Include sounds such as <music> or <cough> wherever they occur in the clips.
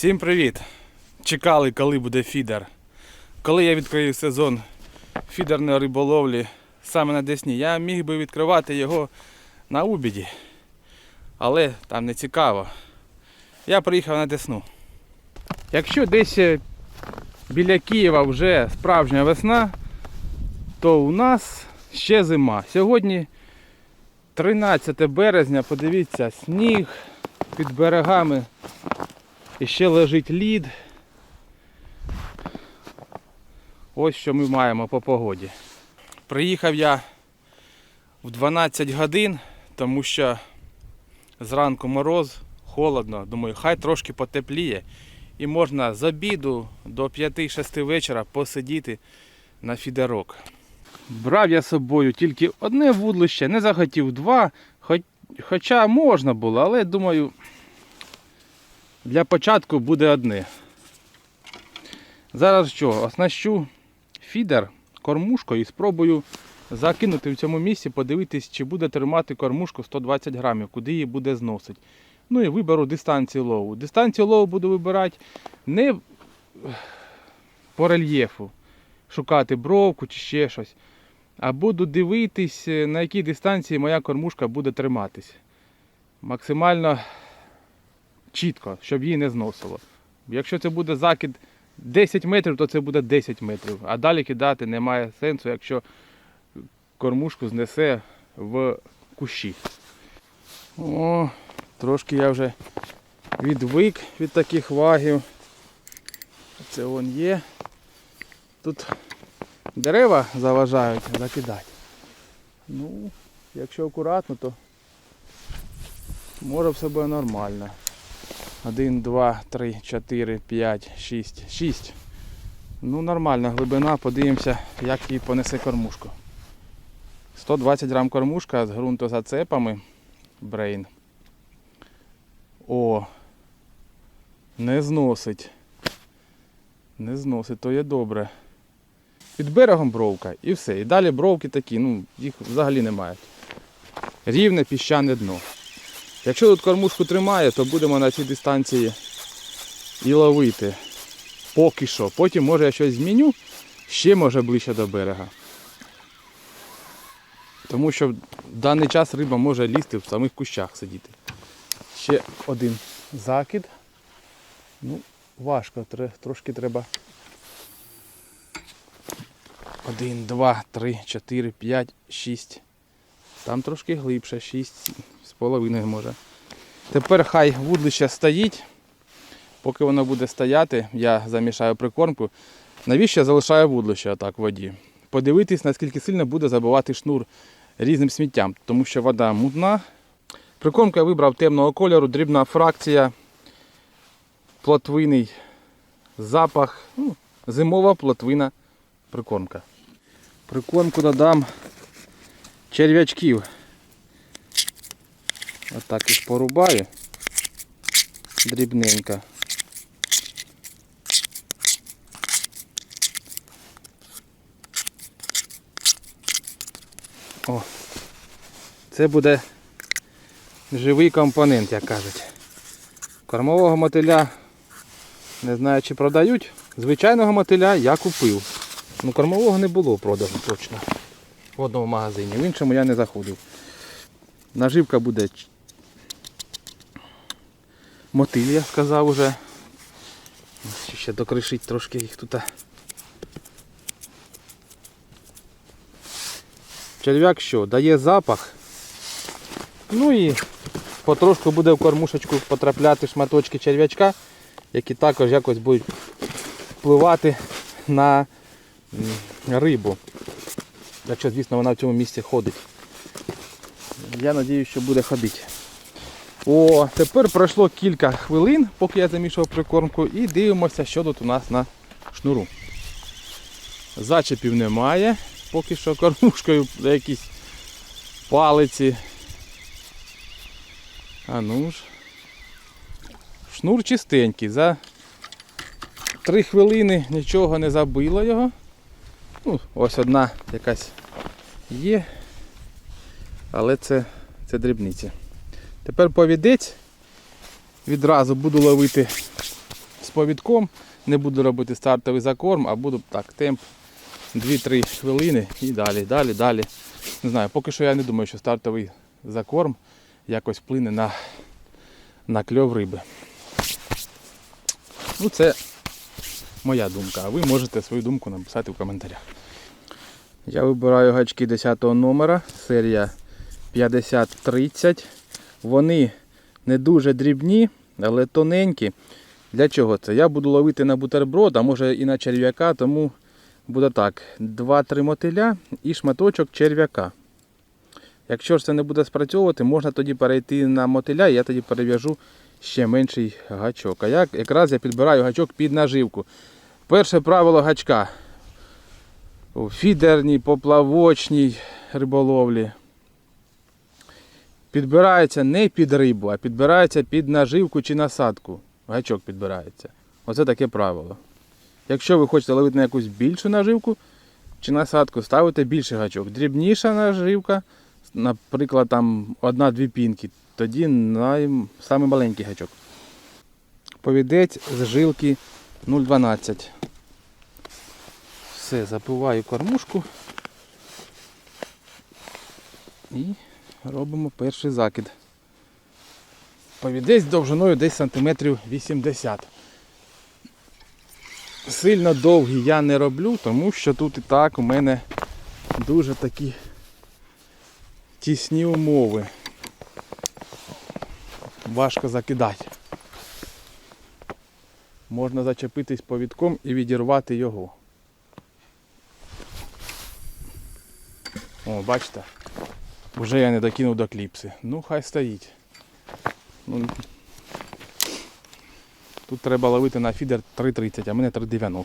Всім привіт! Чекали, коли буде фідер. Коли я відкрию сезон фідерної риболовлі саме на Десні, я міг би відкривати його на Убіді. Але там не цікаво. Я приїхав на Десну. Якщо десь е, біля Києва вже справжня весна, то у нас ще зима. Сьогодні 13 березня, подивіться, сніг під берегами і ще лежить лід. Ось що ми маємо по погоді. Приїхав я в 12 годин, тому що зранку мороз, холодно. Думаю, хай трошки потепліє. І можна з обіду до 5-6 вечора посидіти на фідерок. Брав я з собою тільки одне вудлище, не захотів два, хоч, хоча можна було, але думаю, для початку буде одне. Зараз що, оснащу фідер кормушкою і спробую закинути в цьому місці, подивитись, чи буде тримати кормушку 120 грамів, куди її буде зносити. Ну і виберу дистанцію лову. Дистанцію лову буду вибирати не по рельєфу, шукати бровку чи ще щось. А буду дивитись, на якій дистанції моя кормушка буде триматись. Максимально чітко, щоб її не зносило. Якщо це буде закид 10 метрів, то це буде 10 метрів. А далі кидати немає сенсу, якщо кормушку знесе в кущі. О, трошки я вже відвик від таких вагів. Це вон є. Тут дерева заважають закидати. Ну, якщо акуратно, то може все буде нормально. 1, 2, 3, 4, 5, 6, 6. Ну, нормальна глибина, подивимося, як її понесе кормушку. 120 грам кормушка з ґрунтозацепами. Брейн. О, не зносить. Не зносить, то є добре. Під берегом бровка і все. І далі бровки такі, ну, їх взагалі немає. Рівне піщане дно. Якщо тут кормушку тримає, то будемо на цій дистанції і ловити. Поки що. Потім може я щось зміню, ще може ближче до берега. Тому що в даний час риба може лізти в самих кущах сидіти. Ще один закид. Ну, важко, трошки треба. Один, два, три, чотири, п'ять, шість. Там трошки глибше, шість половиною може. Тепер хай вудлище стоїть. Поки воно буде стояти, я замішаю прикормку. Навіщо я залишаю вудлище отак в воді? Подивитись, наскільки сильно буде забивати шнур різним сміттям, тому що вода мутна. Прикормку я вибрав темного кольору, дрібна фракція, плотвиний запах, ну, зимова плотвина прикормка. Прикормку додам черв'ячків. Отак їх порубаю дрібненько. О, це буде живий компонент, як кажуть. Кормового мотиля не знаю чи продають. Звичайного мотиля я купив. Ну кормового не було продажу точно. В одному магазині. В іншому я не заходив. Наживка буде мотиль, я сказав уже. Ще докришить трошки їх тут. Черв'як що? Дає запах. Ну і потрошку буде в кормушечку потрапляти шматочки черв'ячка, які також якось будуть впливати на рибу. Якщо, звісно, вона в цьому місці ходить. Я сподіваюся, що буде ходити. О, тепер пройшло кілька хвилин, поки я замішував прикормку, і дивимося, що тут у нас на шнуру. Зачепів немає, поки що кормушкою за якісь палиці. А ну ж. Шнур чистенький. За 3 хвилини нічого не забило його. Ну, ось одна якась є. Але це, це дрібниці. Тепер повідець. Відразу буду ловити з повідком. Не буду робити стартовий закорм, а буду так, темп 2-3 хвилини і далі, далі, далі. Не знаю, поки що я не думаю, що стартовий закорм якось вплине на, на кльов риби. Ну, це моя думка, а ви можете свою думку написати в коментарях. Я вибираю гачки 10 номера, серія 5030. Вони не дуже дрібні, але тоненькі. Для чого це? Я буду ловити на бутерброд, а може і на черв'яка, тому буде так: 2-3 мотиля і шматочок черв'яка. Якщо ж це не буде спрацьовувати, можна тоді перейти на мотиля, і я тоді перев'яжу ще менший гачок. А як якраз я підбираю гачок під наживку. Перше правило гачка у фідерній, поплавочній риболовлі. Підбирається не під рибу, а підбирається під наживку чи насадку. Гачок підбирається. Оце таке правило. Якщо ви хочете ловити на якусь більшу наживку чи насадку, ставите більший гачок. Дрібніша наживка, наприклад, там одна-дві пінки, тоді най... самий маленький гачок. Повідець з жилки 0,12. Все, запиваю кормушку і робимо перший закид. Повідець довжиною десь сантиметрів 80. Сильно довгий я не роблю, тому що тут і так у мене дуже такі тісні умови. Важко закидати. Можна зачепитись повідком і відірвати його. О, бачите? Вже я не докинув до кліпси. Ну, хай стоїть. Ну, тут треба ловити на фідер 3.30, а мене 3.90.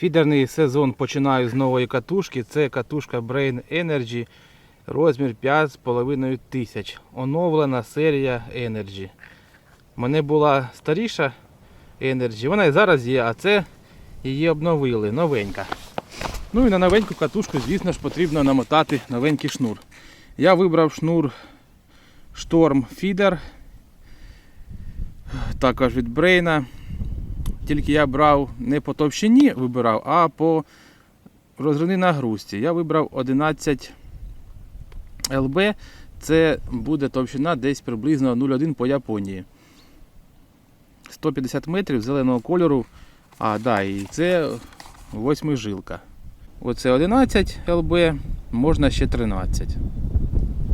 Фідерний сезон починаю з нової катушки. Це катушка Brain Energy розмір 5,5 тисяч. Оновлена серія Energy. У мене була старіша Energy, вона і зараз є, а це її обновили, новенька. Ну і на новеньку катушку, звісно ж, потрібно намотати новенький шнур. Я вибрав шнур Storm Feeder, також від Brain. Тільки я брав не по товщині вибирав, а по розривній нагрузці. Я вибрав 11 ЛБ. Це буде товщина десь приблизно 0,1 по Японії. 150 метрів зеленого кольору. А, да, і це восьмижилка. Оце 11 ЛБ, можна ще 13.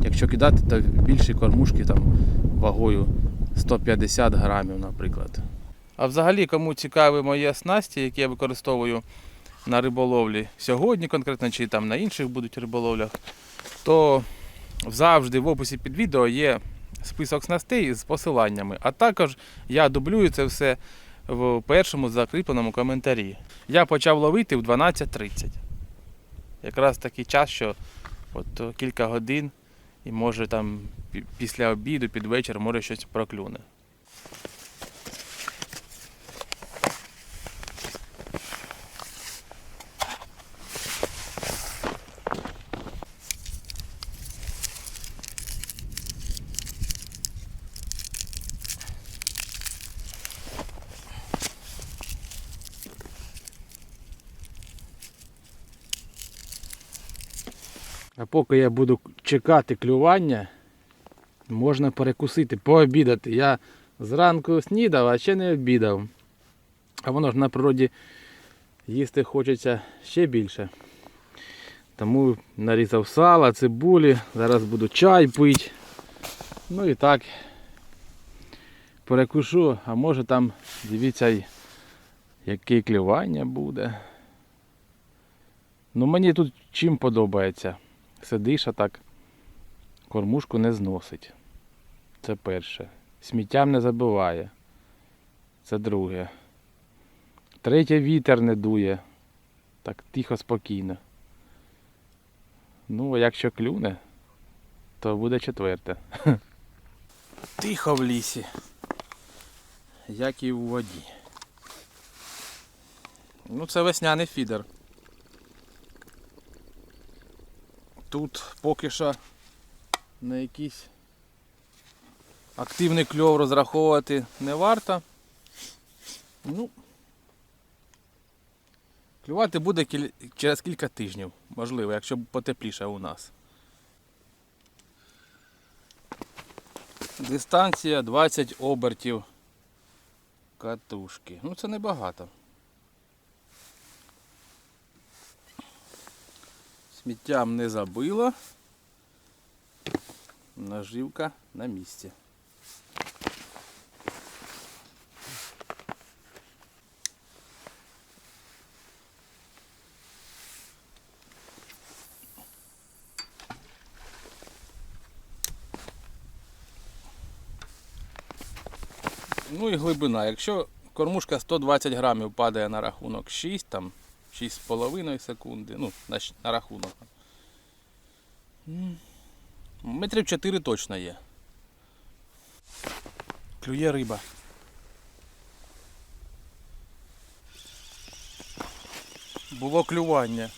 Якщо кидати, то більші кормушки там вагою 150 грамів, наприклад. А взагалі, кому цікаві мої снасті, які я використовую на риболовлі сьогодні, конкретно чи там на інших будуть риболовлях, то завжди в описі під відео є список снастей з посиланнями. А також я дублюю це все в першому закріпленому коментарі. Я почав ловити в 12.30. Якраз такий час, що от кілька годин і може там після обіду, під вечір може щось проклюне. А поки я буду чекати клювання, можна перекусити, пообідати. Я зранку снідав, а ще не обідав. А воно ж на природі їсти хочеться ще більше. Тому нарізав сала, цибулі, зараз буду чай пити. Ну і так. Перекушу, а може там, дивіться, яке клювання буде. Ну мені тут чим подобається. Сидиш, а так кормушку не зносить. Це перше. Сміттям не забиває. Це друге. Третє вітер не дує. Так тихо, спокійно. Ну, а якщо клюне, то буде четверте. <laughs> Тихо в лісі. Як і у воді. Ну, це весняний фідер. Тут поки що на якийсь активний кльов розраховувати не варто. Ну, клювати буде через кілька тижнів, можливо, якщо потепліше у нас. Дистанція 20 обертів катушки. Ну це небагато. Сміттям не забило. Наживка на місці. Ну і глибина. Якщо кормушка 120 грамів падає на рахунок 6, там 6,5 секунди, ну, на, на рахунок. Метрів 4 точно є. Клює риба. Було клювання.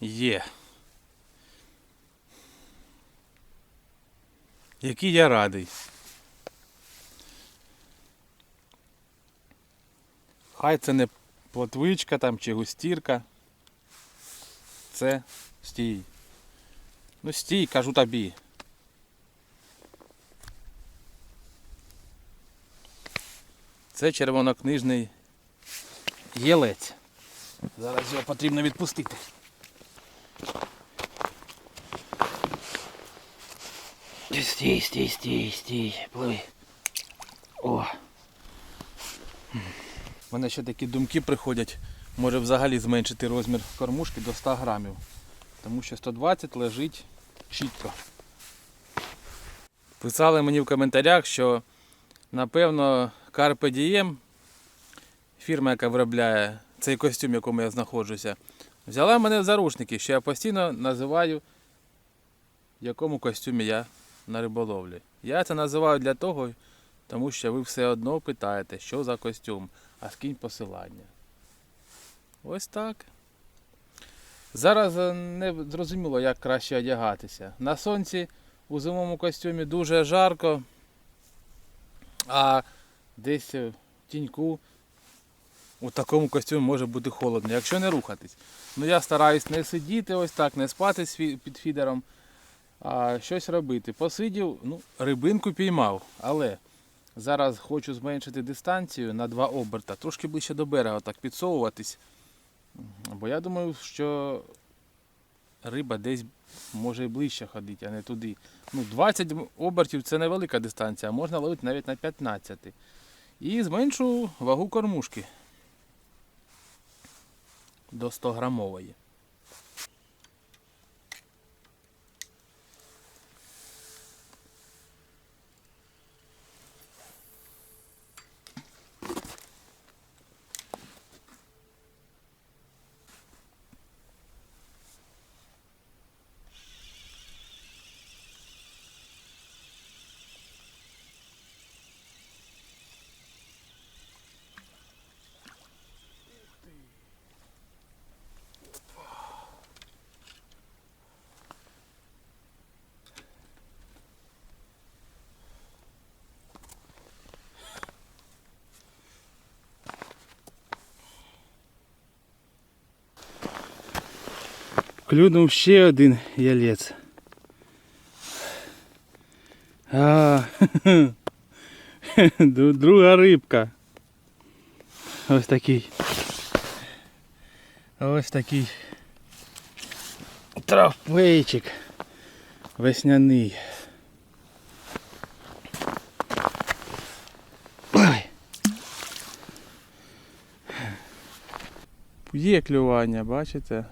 Є. Який я радий. Хай це не плотвичка там чи густірка. Це стій. Ну стій, кажу тобі. Це червонокнижний єлець. Зараз його потрібно відпустити. Стій, стій, стій, стій, пливи. О. У мене ще такі думки приходять. Може взагалі зменшити розмір кормушки до 100 грамів. Тому що 120 лежить чітко. Писали мені в коментарях, що напевно Carpe Diem, фірма, яка виробляє цей костюм, в якому я знаходжуся, взяла мене в заручники, що я постійно називаю, в якому костюмі я на риболовлі. Я це називаю для того, тому що ви все одно питаєте, що за костюм, а скинь посилання. Ось так. Зараз е, не зрозуміло, як краще одягатися. На сонці у зимовому костюмі дуже жарко, а десь в тіньку у такому костюмі може бути холодно, якщо не рухатись. Ну я стараюсь не сидіти ось так, не спати під фідером, а щось робити. Посидів, ну, рибинку піймав, але зараз хочу зменшити дистанцію на два оберта, трошки ближче до берега, так підсовуватись. Бо я думаю, що риба десь може і ближче ходити, а не туди. Ну, 20 обертів це невелика дистанція, можна ловити навіть на 15. І зменшу вагу кормушки до 100 грамової. Клюнув ще один ялець. А, <laughs> друга рибка. Ось такий. Ось такий трофейчик весняний. Є клювання, бачите?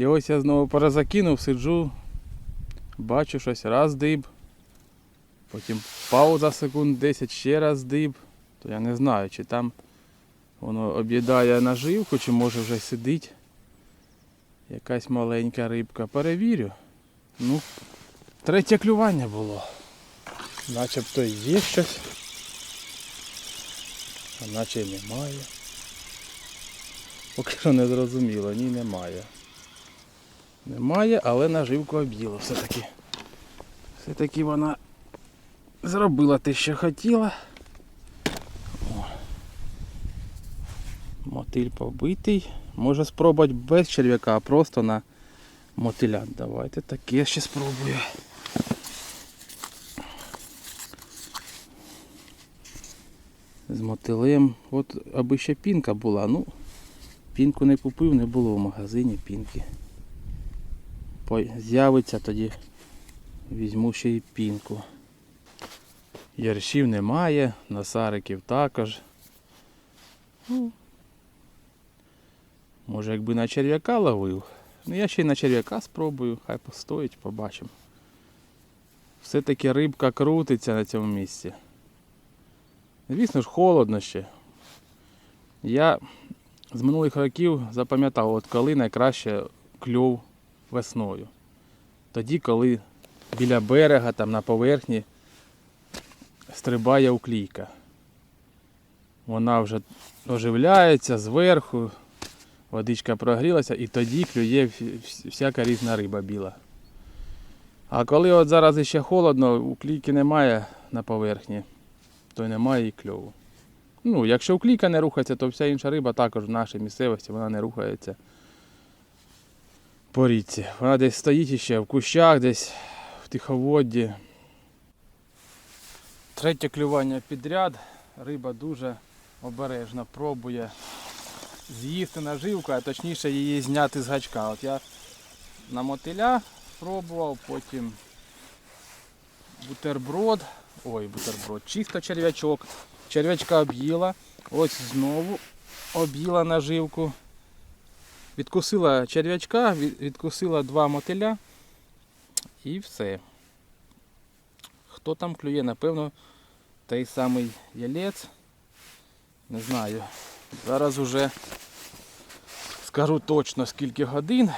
І ось я знову перезакинув, сиджу, бачу щось, раз диб, потім пауза секунд 10, ще раз диб, то я не знаю, чи там воно об'їдає наживку, чи може вже сидить якась маленька рибка. Перевірю. Ну, третє клювання було. Начебто є щось. А наче немає. Поки що не зрозуміло, ні немає. Немає, але наживку об'їла все-таки. Все-таки вона зробила те, що хотіла. О. Мотиль побитий. Може спробувати без черв'яка, а просто на мотиля. Давайте таке ще спробую. З мотилем. От аби ще пінка була, ну пінку не купив, не було в магазині пінки. З'явиться тоді візьму ще й пінку. Яршів немає, насариків також. Ну, може якби на черв'яка ловив. Ну я ще й на черв'яка спробую, хай постоїть, побачимо. Все-таки рибка крутиться на цьому місці. Звісно ж, холодно ще. Я з минулих років запам'ятав, от коли найкраще кльов весною. Тоді, коли біля берега, там на поверхні стрибає уклійка. Вона вже оживляється зверху, водичка прогрілася і тоді клює всяка різна риба біла. А коли от зараз ще холодно, уклійки немає на поверхні, то немає і кльову. Ну, якщо уклійка не рухається, то вся інша риба також в нашій місцевості вона не рухається по річці. Вона десь стоїть іще в кущах, десь в тиховодді. Третє клювання підряд. Риба дуже обережно пробує з'їсти наживку, а точніше її зняти з гачка. От я на мотиля пробував, потім бутерброд. Ой, бутерброд, чисто черв'ячок. Черв'ячка об'їла. Ось знову об'їла наживку. Відкусила черв'ячка, відкусила два мотиля і все. Хто там клює, напевно, той самий ялець. Не знаю. Зараз уже скажу точно скільки годин.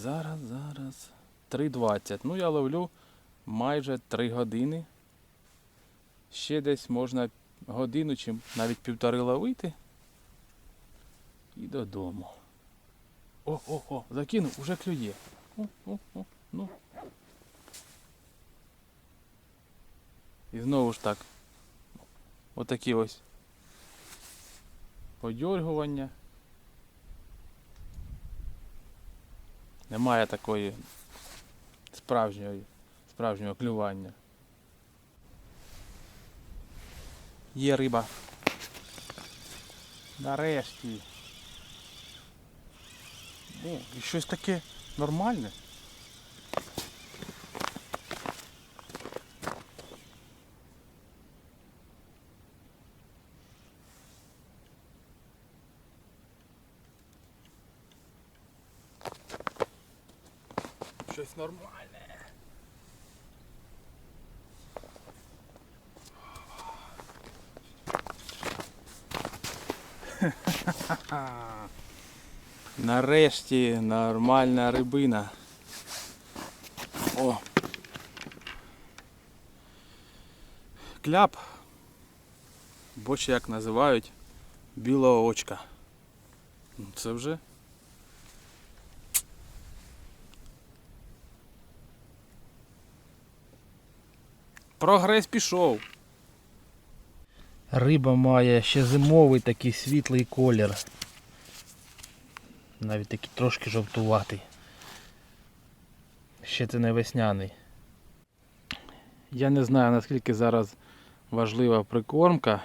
Зараз, зараз. 3.20. Ну я ловлю майже 3 години. Ще десь можна годину чи навіть півтори ловити. І додому. О, о, о, закинув, уже клює. О, о, о, ну. І знову ж так. Отакі ось подьоргування. Немає такої справжньої, справжнього клювання. Є риба. Нарешті. О, і щось таке нормальне. Щось нормальне. Нарешті нормальна рибина. О. Кляп. Бо ще як називають білого очка. Ну, Це вже. Прогрес пішов. Риба має ще зимовий такий світлий колір. Навіть такий трошки жовтуватий. Ще це не весняний. Я не знаю наскільки зараз важлива прикормка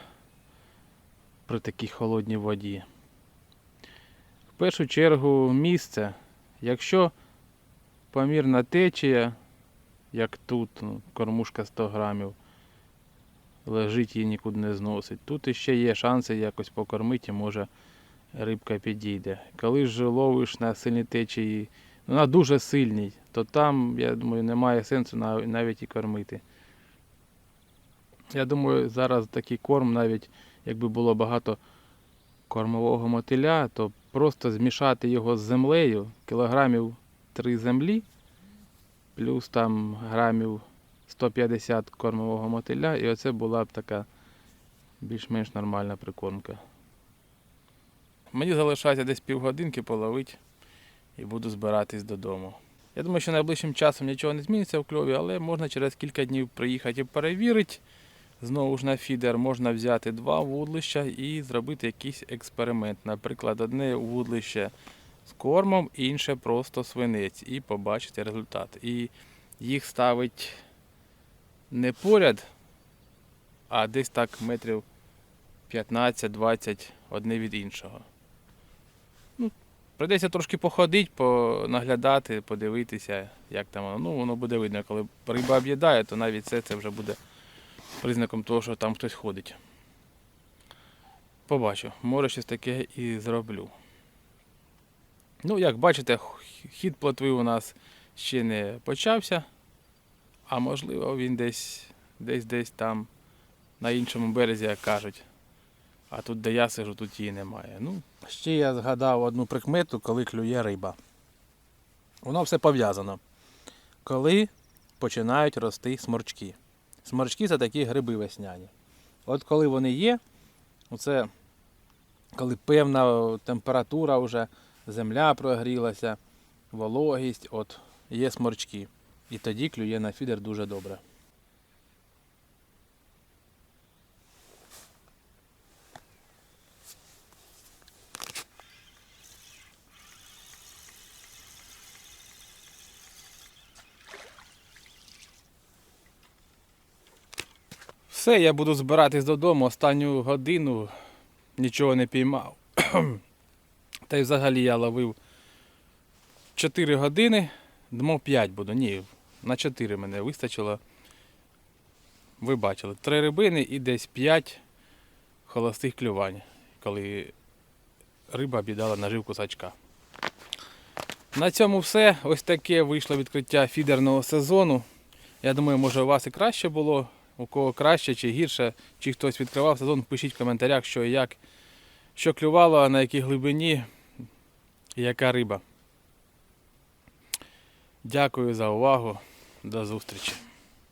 при такій холодній воді. В першу чергу місце. Якщо помірна течія, як тут, ну, кормушка 100 грамів, лежить її нікуди не зносить. Тут іще є шанси якось покормити, може рибка підійде. Коли ж ловиш на сильній течії, ну, на дуже сильній, то там, я думаю, немає сенсу навіть і кормити. Я думаю, зараз такий корм, навіть якби було багато кормового мотиля, то просто змішати його з землею, кілограмів 3 землі, плюс там грамів 150 кормового мотиля, і оце була б така більш-менш нормальна прикормка. Мені залишається десь півгодинки половити і буду збиратись додому. Я думаю, що найближчим часом нічого не зміниться в кльові, але можна через кілька днів приїхати і перевірити. Знову ж на фідер можна взяти два вудлища і зробити якийсь експеримент. Наприклад, одне вудлище з кормом, інше просто свинець, і побачити результат. І їх ставить не поряд, а десь так метрів 15-20 одне від іншого. Прийдеться трошки походити, понаглядати, подивитися, як там воно. Ну, воно буде видно, коли риба об'їдає, то навіть це, це вже буде признаком того, що там хтось ходить. Побачу, може щось таке і зроблю. Ну, як бачите, хід плотви у нас ще не почався, а можливо він десь, десь, десь там на іншому березі, як кажуть. А тут, де я сижу, тут її немає. Ну, ще я згадав одну прикмету, коли клює риба. Воно все пов'язано. Коли починають рости сморчки. Сморчки це такі гриби весняні. От коли вони є, оце коли певна температура вже, земля прогрілася, вологість, от є сморчки. І тоді клює на фідер дуже добре. Все, я буду збиратись додому. Останню годину нічого не піймав. <clears throat> Та й взагалі я ловив 4 години, думав 5 буду. Ні, на 4 мене вистачило. Ви бачили, 3 рибини і десь 5 холостих клювань, коли риба об'їдала наживку сачка. На цьому все. Ось таке вийшло відкриття фідерного сезону. Я думаю, може у вас і краще було. У кого краще чи гірше, чи хтось відкривав сезон, пишіть в коментарях, що і як, що клювало, на якій глибині і яка риба. Дякую за увагу. До зустрічі.